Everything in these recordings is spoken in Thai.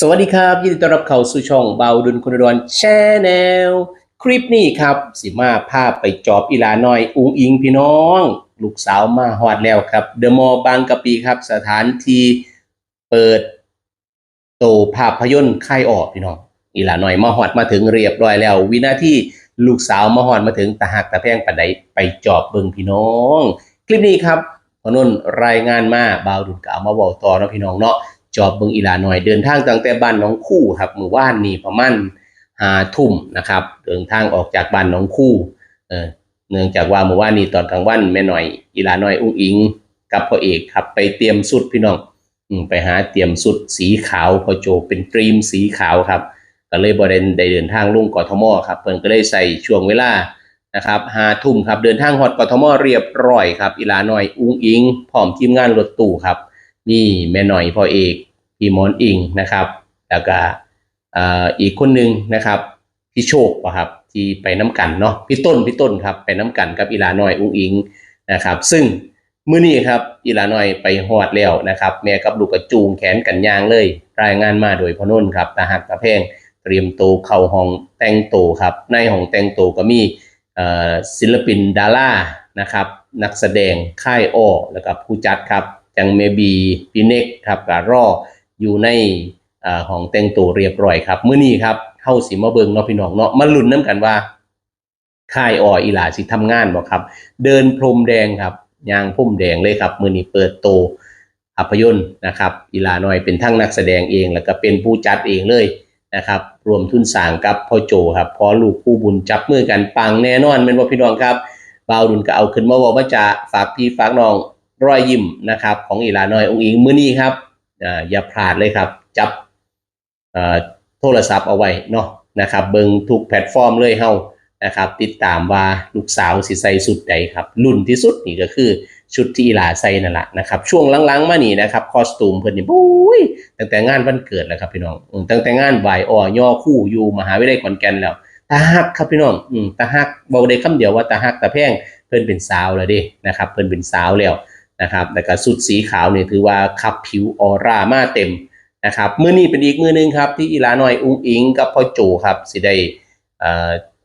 สวัสดีครับ ยินดีต้อนรับเข้าสู่ช่องเบาดุลคุณดอนแชนแนลคลิปนี้ครับ สิมาพาพไปจอบอีหลาน้อย อุ้งอิงพี่น้อง ลูกสาวมาฮอดแล้วครับเดอะมอลล์บางกะปีครับ สถานที่เปิดโตภาพยนตร์ค่ายออกพี่น้องอีหลาน้อยมาฮอดมาถึงเรียบร้อยแล้ว วินาทีลูกสาวมาฮอดมาถึงตะหักตะแพงปานใดไปจอบเบิ่งพี่น้อง คลิปนี้ครับพนุ่นรายงานมาบาวดุลกเอามาบอกต่อเนาะพี่น้องเนาะ จอบเบิงอีลาหน่อยเดินทางตั้งแต่บ้านน้องคู่ครับมือว่านนี่ประมาณหาทุ่มนะครับ เดินทางออกจากบ้านน้องคู่เออเนื่องจากว่าเมื่อวานนี้ตอนกลางวันแม่หน่อยอีลาหน่อยอุ้งอิง กับพ่อเอกครับไปเตรียมสุดพี่น้องไปหาเตรียมสุดสีขาวพอโจเป็นตรีมสีขาวครับ ก็เลยบริเวณได้เดินทางลุ่งกทมครับเพิ่นก็เลยใส่ช่วงเวลานะครับหาทุ่มครับเดินทางฮอดกทมเรียบร้อยครับอีลาหน่อยอุ้งอิงพร้อมทีมงานรถตู้ครับนี่แม่หน่อยพ่อเอก พี่หมอนอิงนะครับแล้วก็อีกคนหนึ่งนะครับพี่โชคครับที่ไปน้ำกันเนาะพี่ต้นพี่ต้นครับไปน้ำกันกับอีลาน้อยอุ้งอิงนะครับ ซึ่งมื้อนี้ครับอีลาน้อยไปฮอดแล้วนะครับ แม่กับลูกกระจูงแขนกันยางเลย รายงานมาโดยพอนุ่นครับตาหักตาแพงเตรียมโตเข้าห้องแต่งโตครับ ในห้องแต่งโตก็มีศิลปินดารานะครับนักแสดงค่ายอ้อแล้วก็ผู้จัดครับจังเมบีพี่เน็กครับกับรอ อยู่ในอ่าห้องแต่งตัวเรียบร้อยครับมื้อนี้ครับเฮาสิมาเบิงเนาะพี่น้องเนาะมาลุ้นนํกันว่าค่ายอออีหลาสิทำงานบ่ครับ เดินพรมแดงครับยางพุ่มแดงเลยครับมื้อนี้เปิดโตภาพยนตร์นะครับอีหลาน้อยเป็นทั้งนักแสดงเอง แล้วก็เป็นผู้จัดเองเลยนะครับ รวมทุนสร้างกับพ่อโจครับพอลูกคู่บุญจับมือกันปังแน่นอนแม่นบ่พี่น้องครับบ่าวดุลก็เอาขึ้นมาว่าจะฝากพี่ฝากน้องรอยยิ้มนะครับ ของอีหลาน้อยองค์อิงมื้อนี้ครับ อย่าพลาดเลยครับ จับโทรศัพท์เอาไว้เนาะนะครับ เบิงทุกแพลตฟอร์มเลยเฮานะครับ ติดตามว่าลูกสาวสิใส่สุดใดครับรุ่นที่สุดนี่ก็คือชุดที่อีหลาใส่นั่นแหละนะครับ ช่วงหลังๆมานี่นะครับ คอสตูมเพิ่นนี่บุ้ยตั้งแต่งานวันเกิดแล้วครับพี่น้องตั้งแต่งานไหวอ่อย่อคู่อยู่มหาวิทยาลัยขอนแก่นแล้วตาฮักครับพี่น้องอืมตาฮักบอกได้คำเดียวว่าตาฮักตาแพงเพิ่นเป็นสาวแล้วด้นะครับ เพิ่นเป็นสาวแล้ว นะครับแต่ก็สุดสีขาวเนี่ยถือว่าขับผิวออร่ามาเต็มนะครับมือนี้เป็นอีกมือหนึงครับที่อีลาหน้อยอุ้งอิงกับพ่อโจครับสิได้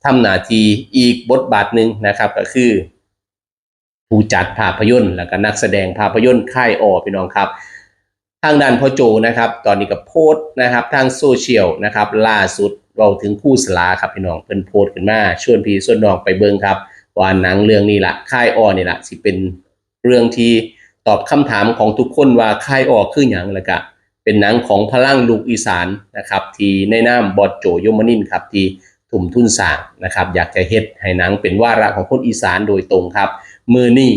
ทำหน้าที่อีกบทบาทหนึ่งนะครับก็คือ ผู้จัดภาพยนตร์แล้วก็นักแสดงภาพยนตร์ค่ายออพี่น้องครับ ทางด้านพ่อโจนะครับ ตอนนี้ก็โพสต์นะครับ ทางโซเชียลนะครับ ล่าสุดเราถึงคู่สลาครับพี่น้องเพิ่นโพสต์ขึ้นมาชวนพี่ส่วนน้องไปเบิ่งครับว่าหนังเรื่องนี้ละค่ายออนี่ละสิเป็น เรื่องที่ตอบคำถามของทุกคนว่าค่ายออคืออย่างแล้วก็เป็นหนังของพลังลูกอีสานนะครับที่ในนามบอดโจยมนินครับที่ทุ่มทุนสร้างนะครับ อยากจะเฮ็ดให้หนังเป็นวาระของคนอีสานโดยตรงครับ มือนี่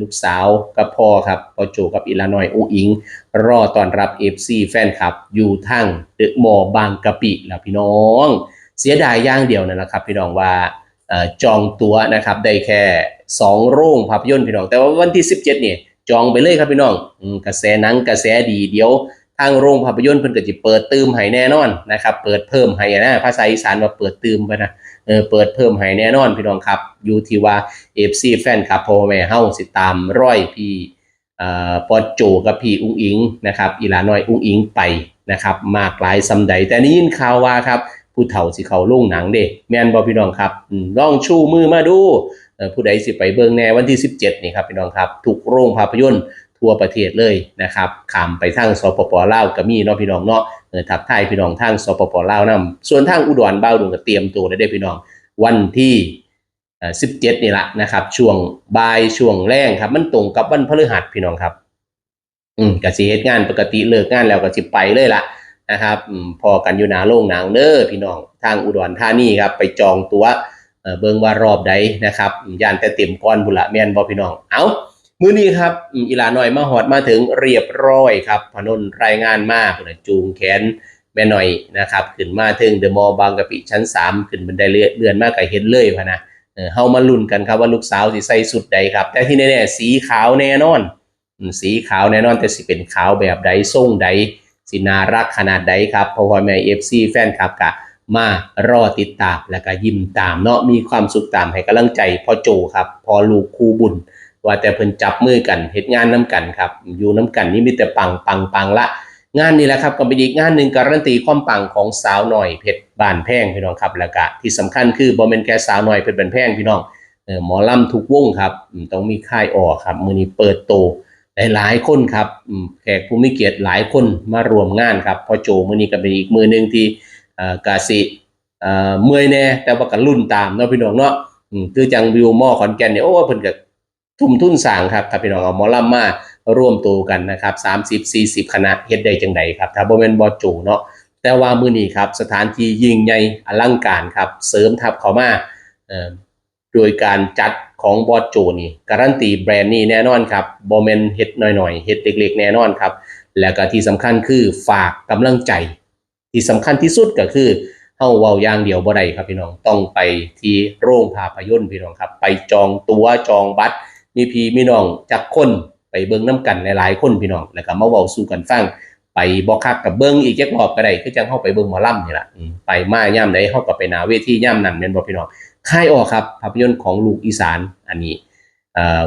ลูกสาวกับพ่อครับพ่อโจกับอีลานอยอูอิง รอตอนรับ FC แฟนคลับ อยู่ทั้งเดอะมอบางกะปิแล้วพี่น้อง เสียดายอย่างเดียวนั่นแหละครับ พี่น้องว่า จองตั๋วนะครับได้แค่ 2 โรงภาพยนตร์พี่น้อง แต่ว่าวันที่ 17เนี่ยจองไปเลยครับพี่น้องกระแสหนังกระแสดีเดี๋ยวทางโรงภาพยนตร์เพิ่นก็จะเปิดเติมให้แน่นอนนะครับเปิดเพิ่มให้นะภาษาอีสานว่าเปิดเติมไปนะเออเปิดเพิ่มให้แน่นอนพี่น้องครับอยู่ที่ว่า FC แฟนคลับพ่อแม่เฮาสิตามร้อยพี่เอ่อปอดโจกับพี่อุ้งอิงนะครับอีหลาน้อยอุ้งอิงไปนะครับมากหลายซำใดแต่นี่ยินข่าวว่าครับ ผู้เฒ่าสิเขาโรงหนังเด้แม่นบ่พี่น้องครับลองชูมือมาดูผู้ใดสิไปเบิ่งแน่วันที่ 17 นี่ครับพี่น้องครับทุกโรงภาพยนตร์ทั่วประเทศเลยนะครับขามไปทางสปปลาวก็มีเนาะพี่น้องเนาะเออทักทายพี่น้องทางสปปลาวนํส่วนทางอุดรบ้าวดุงก็เตรียมตัวแล้วเด้พี่น้องวันที่17 นี่ละนะครับช่วงบ่ายช่วงแรงครับ มันตรงกับวันพฤหัสพี่น้องครับ อืมกสิเฮ็ดงานปกติเลิกงานแล้วก็สิไปเลยล่ะ นะครับพอกันอยู่หนาโรงหนังเด้อพี่น้องทางอุดรธานีครับไปจองตัวเอ่อเบิ่งว่ารอบใดนะครับย่านแต่เต็มก่อนพุ่นละแม่นบ่พี่น้อง เอามื้อนี้ครับอีหลาน้อยมาฮอดมาถึงเรียบร้อยครับพนนรายงานมาพุ่นะจูงแขนแม่หน้อยนะครับขึ้นมาถึงเดอะมอลล์บางกะปิชั้น 3 ขึ้นบันไดเลื่อนเลื่อนมากก็เห็นเลยพะนะเฮามาลุ้นกันครับว่าลูกสาวสิใส่สุดใดครับ แต่ที่แน่ๆสีขาวแน่นอน สีขาวแน่นอนแต่สิเป็นขาวแบบใดทรงใด สินารักขนาดใดครับพราะว่าแม่เอฟซีแฟนคลับกะมารอติดตามแล้วก็ยิ้มตามเนาะมีความสุขตามให้กำลังใจพ่อโจครับพอลูกคู่บุญ ว่าแต่เพิ่นจับมือกันเฮ็ดงานน้ำกันครับ อยู่น้ำกันนี่มีแต่ปังปังปังละ งานนี้แหละครับก็เป็นอีกงานหนึ่งการันตีความปังของสาวหน่อยเพชรบานแพงพี่น้องครับแล้วก็ที่สำคัญคือบ่แม่นแค่สาวหน่อยเพชรบานแพงพี่น้องเออหมอลำทุกวงครับต้องมีค่ายออกครับมือนี้เปิดโต หลายคนครับแขกผู้มีเกียรติหลายคนมารวมงานครับพอโจมือนี้ก็เป็นอีกมือหนึ่งที่กาสิเมื่อยแน่แต่ว่าก็รุ่นตามเนาะพี่น้องเนาะคือจังวิวมอขอนแก่นเนี่ยโอ้เพิ่นก็ทุ่มทุนสร้างครับถ้าพี่น้องเอามอลำมาร่วมตัวกันนะครับ30 40 คณะเฮ็ดได้จังไดครับถ้าบ่แม่นบ่จูเนาะแต่ว่ามื้อนี้ครับสถานที่ยิ่งใหญ่อลังการครับเสริมทับเข้ามาโดยการจัด ของบอสโจนี่การันตีแบรนด์นี้แน่นอนครับบ่แม่นเฮ็ดน้อยๆเฮ็ดเล็กๆแน่นอนครับ แล้วก็ที่สำคัญคือฝากกำลังใจ ที่สำคัญที่สุดก็คือเฮาเว้าอย่างเดียวบ่ได้ครับพี่น้องต้องไปที่โรงภาพยนตร์พี่น้องครับ ไปจองตั๋วจองบัตรมีพี่มีน้องจักคนไปเบิ่งน้ำกันหลายๆคนพี่น้องแล้วก็มาเว้าสู่กันฟังไปบ่คักกับเบิ่งอีกจักรอบก็ได้คือจังเฮาไปเบิ่งหมอลำนี่ล่ะไปมาย่ำใดเฮาก็ไปหน้าเวทีย่ำนั้นแม่นบ่พี่น้อง ค่ายออกครับภาพยนตร์ของลูกอีสานอันนี้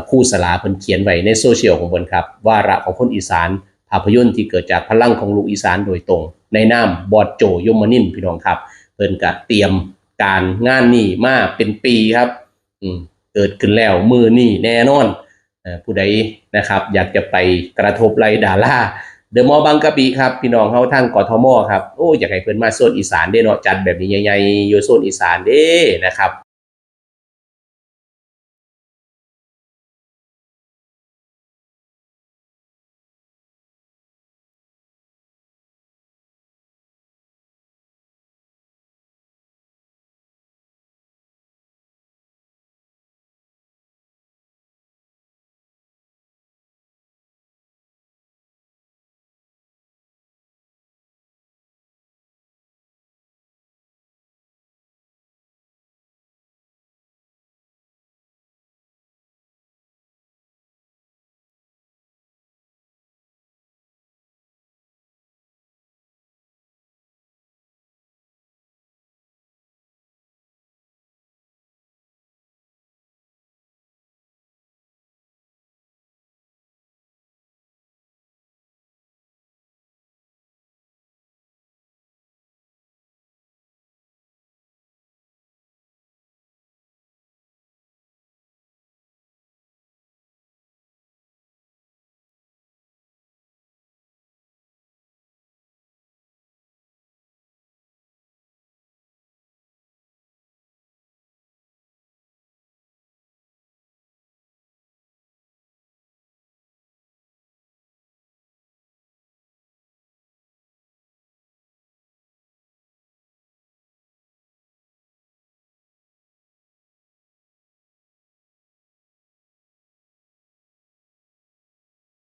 คู่สลาเพิ่นเขียนไว้ในโซเชียลของเพิ่นครับว่าระของคนอีสานภาพยนตร์ที่เกิดจากพลังของลูกอีสานโดยตรง ในนามบอดโจยมนินพี่น้องครับ เพิ่นก็เตรียมการงานนี้มาเป็นปีครับอืเกิดขึ้นแล้วมือนี่แน่นอนผู้ใดนะครับ อยากจะไปกระทบไรดาราเดอะมอลบางกะปิครับ พี่น้องเฮาทางกทมครับ โอ้อยากให้เพิ่อนมาโซนอีสานเด้เนาะจัดแบบนี้ใหญ่ๆอยู่โซนอีสานเด้นะครับ